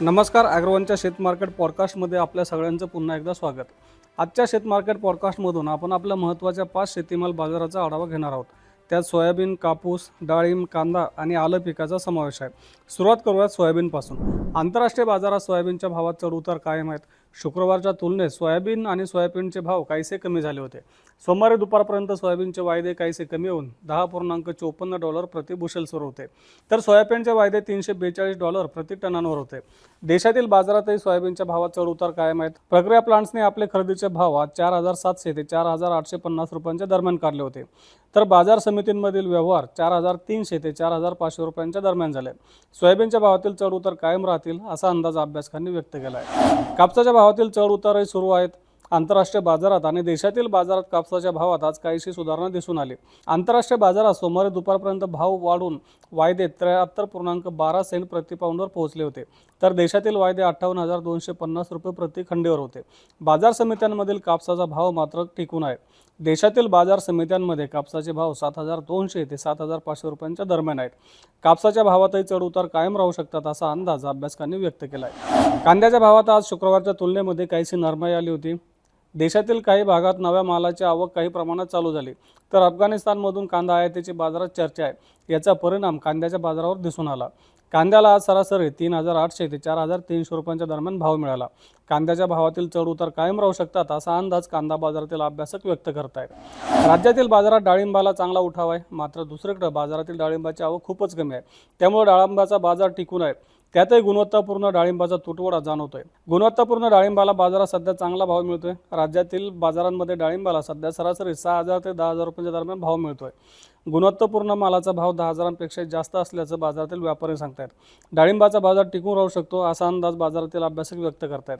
नमस्कार ॲग्रोवनच्या शेत मार्केट पॉडकास्टमध्ये आपल्या सगळ्यांचं पुन्हा एकदा स्वागत. आजच्या शेत मार्केट पॉडकास्टमधून आपण आपल्या महत्त्वाच्या पाच शेतीमाल बाजाराचा आढावा घेणार आहोत. त्यात सोयाबीन कापूस डाळिंब कांदा आणि आलं पिकाचा समावेश आहे. सुरुवात करूयात सोयाबीनपासून. आंतरराष्ट्रीय बाजारात सोयाबीनच्या भावात चढ उतार कायम आहेत. शुक्रवारच्या तुलनेत सोयाबीन आणि सोयाबीनचे भाव काहीसे कमी झाले होते. सोमवारी दुपारपर्यंत सोयाबीनचे वायदे काहीसे कमी होऊन दहा पूर्णांक चोपन्न डॉलर प्रति सुरू होते. तर सोयाबीनचे वायदे तीनशे बेचाळीस डॉलर प्रति टनांवर होते. देशातील बाजारातही सोयाबीनच्या भावात चढउतार कायम आहेत. प्रक्रिया प्लांट्सने आपले खरेदीचे भाव आज चार हजार सातशे ते चार हजार आठशे पन्नास रुपयांच्या दरम्यान काढले होते. तर बाजार समितींमधील व्यवहार चार हजार तीनशे ते चार हजार पाचशे रुपयांच्या दरम्यान झाले. सोयाबीनच्या भावातील चढउतार कायम राहतील असा अंदाज अभ्यासकांनी व्यक्त केला आहे कापसाच्या भावातील चढ उतारही सुरू आहेत. आंतरराष्ट्रीय बाजारात आणि देशातील बाजारात कापसाच्या भावात आज काहीशी सुधारणा दिसून आली. आंतरराष्ट्रीय बाजारात सोमवारी दुपारपर्यंत भाव वाढून वायदे त्र्याहत्तर पूर्णांक बारा सेंट प्रतिपाऊंडवर पोहोचले होते. तर देशातील वायदे अठ्ठावन्न हजार दोनशे पन्नास रुपये प्रति खंडीवर होते. बाजार समित्यांमधील कापसाचा भाव मात्र टिकून आहे. देशातील बाजार समित्यांमध्ये कापसाचे भाव सात हजार दोनशे ते सात हजार पाचशे रुपयांच्या दरम्यान आहेत. कापसाच्या भावातही चढउतार कायम राहू शकतात असा अंदाज अभ्यासकांनी व्यक्त केला आहे कांद्याच्या भावात आज शुक्रवारच्या तुलनेमध्ये काहीशी नरमाई आली होती. देशातील काही भागात नव्या मालाची आवक काही प्रमाणात चालू झाली. तर अफगाणिस्तानमधून कांदा आयातीची बाजारात चर्चा आहे. याचा परिणाम कांद्याच्या बाजारावर दिसून आला. कांद्याला आज सरासरी तीन हजार आठशे ते चार हजार तीनशे रुपयांच्या दरम्यान भाव मिळाला. कांद्याच्या भावातील चढ उतार कायम राहू शकतात असा अंदाज कांदा बाजारातील अभ्यासक व्यक्त करत आहेत राज्यातील बाजारात डाळिंबाला चांगला उठाव आहे मात्र दुसरीकडे बाजारातील डाळिंबाची आवक खूपच कमी आहे. त्यामुळे डाळिंबाचा बाजार टिकून आहे. त्यातही गुणवत्तापूर्ण डाळिंबाचा तुटवडा जाणवतोय. गुणवत्तापूर्ण डाळिंबाला बाजारात सध्या चांगला भाव मिळतोय. राज्यातील बाजारांमध्ये डाळिंबाला सध्या सरासरी सहा हजार ते दहा हजार रुपयांच्या दरम्यान भाव मिळतोय. गुणवत्तापूर्ण मालाचा भाव दहा हजारांपेक्षा जास्त असल्याचं बाजारातील व्यापारी सांगतायत. डाळिंबाचा बाजार टिकून राहू शकतो असा अंदाज बाजारातील अभ्यासक व्यक्त करतायत.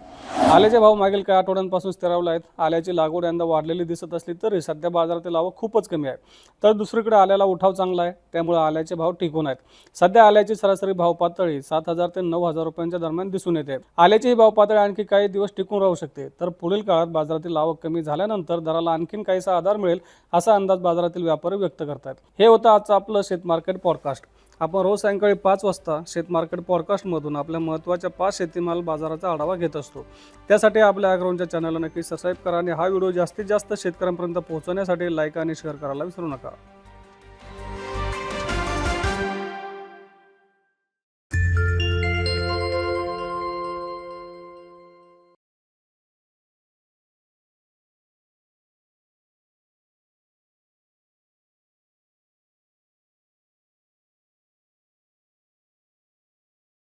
आल्याचे भाव मागील काही आठवड्यांपासून स्थिरावले आहेत. आल्याची लागवड यंदा वाढलेली दिसत असली तरी सध्या बाजारातील आवक खूपच कमी आहे. तर दुसरीकडे आल्याला उठाव चांगला आहे. त्यामुळे आल्याचे भाव टिकून आहेत. सध्या आल्याची सरासरी भाव पातळी सात हजार ते नऊ हजार रुपयांच्या दरम्यान दिसून येते. आल्याची ही भाव पातळी आणखी काही दिवस टिकून राहू शकते. तर पुढील काळात बाजारातील आवक कमी झाल्यानंतर दराला आणखीन काहीसा आधार मिळेल असा अंदाज बाजारातील व्यापारी व्यक्त करतात हे होतं आजचं आपलं शेत मार्केट पॉडकास्ट आपण रोज सायंकाळी पाच वाजता शेत मार्केट पॉडकास्टमधून आपल्या महत्त्वाच्या पाच शेतीमाल बाजाराचा आढावा घेत असतो. त्यासाठी आपल्या ॲग्राऊंडच्या चॅनलला नक्की सबस्क्राईब करा आणि हा व्हिडिओ जास्तीत जास्त शेतकऱ्यांपर्यंत पोहोचवण्यासाठी लाईक आणि शेअर करायला विसरू नका.